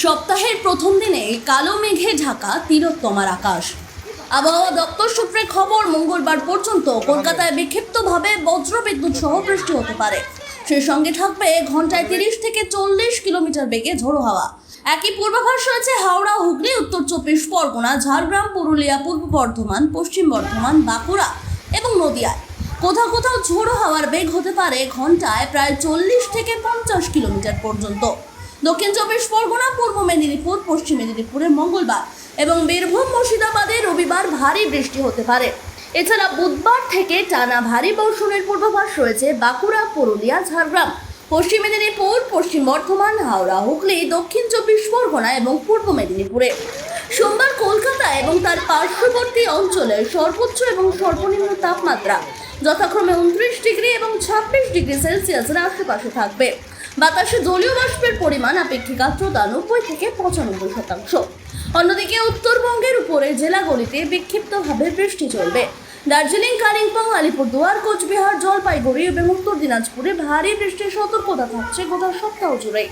সপ্তাহের প্রথম দিনে কালো মেঘে ঢাকা, তিলোত্তমার আকাশ। আবহাওয়া দপ্তর সূত্রে খবর, মঙ্গলবার পর্যন্ত কলকাতায় বিক্ষিপ্তভাবে বজ্রবিদ্যুৎ সহ বৃষ্টি হতে পারে। সেই সঙ্গে থাকবে ঘন্টায় তিরিশ থেকে চল্লিশ কিলোমিটার বেগে ঝোড়ো হাওয়া। একই পূর্বাভাস রয়েছে হাওড়া, হুগলি, উত্তর চব্বিশ পরগনা, ঝাড়গ্রাম, পুরুলিয়া, পূর্ব বর্ধমান, পশ্চিম বর্ধমান, বাঁকুড়া এবং নদিয়ায়। কোথাও কোথাও ঝোড়ো হাওয়ার বেগ হতে পারে ঘন্টায় প্রায় চল্লিশ থেকে পঞ্চাশ কিলোমিটার পর্যন্ত। দক্ষিণ চব্বিশ পরগনা, পূর্ব মেদিনীপুর, পশ্চিম মেদিনীপুরে মঙ্গলবার এবং বীরভূম, মুর্শিদাবাদে রবিবার ভারী বৃষ্টি হতে পারে। এছাড়া বুধবার থেকে টানা ভারী বর্ষণের পূর্বাভাস রয়েছে বাঁকুড়া, পুরুলিয়া, ঝাড়গ্রাম। পশ্চিম মেদিনীপুর, পশ্চিম বর্ধমান, হাওড়া, হুগলি, দক্ষিণ চব্বিশ পরগনা এবং পূর্ব মেদিনীপুরে। সোমবার কলকাতা এবং তার পার্শ্ববর্তী অঞ্চলে সর্বোচ্চ এবং সর্বনিম্ন তাপমাত্রা যথাক্রমে উনত্রিশ ডিগ্রি এবং ছাব্বিশ ডিগ্রি সেলসিয়াসের আশেপাশে থাকবে। বাতাসে জলীয় বাষ্পের পরিমাণ আপেক্ষিক আর্দ্রতা নব্বই থেকে পঁচানব্বই শতাংশ। অন্যদিকে উত্তরবঙ্গের উপরে জেলাগুলিতে বিক্ষিপ্তভাবে বৃষ্টি চলবে। দার্জিলিং, কালিম্পং, আলিপুরদুয়ার, কোচবিহার, জলপাইগুড়ি এবং উত্তর দিনাজপুরে ভারী বৃষ্টির সতর্কতা থাকছে গোটা সপ্তাহ জুড়ে।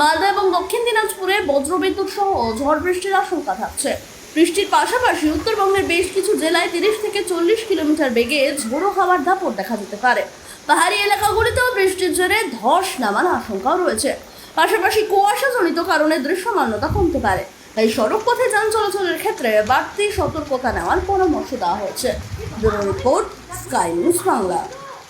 মালদা এবং দক্ষিণ দিনাজপুরে বজ্রবিদ্যুৎ সহ ঝড় বৃষ্টির আশঙ্কা থাকছে। বৃষ্টির পাশাপাশি উত্তরবঙ্গের বেশ কিছু জেলায় তিরিশ থেকে চল্লিশ কিলোমিটার বেগে ঝোড়ো হাওয়ার দাপট দেখা যেতে পারে। পাহাড়ি এলাকাগুলিতেও বৃষ্টির জোরে ধস নামার আশঙ্কাও রয়েছে। পাশাপাশি কুয়াশাজনিত কারণে দৃশ্যমানতা কমতে পারে। তাই সড়ক পথে যান চলাচলের ক্ষেত্রে বাড়তি সতর্কতা নেওয়ার পরামর্শ দেওয়া হয়েছে। Report Sky News Bangla.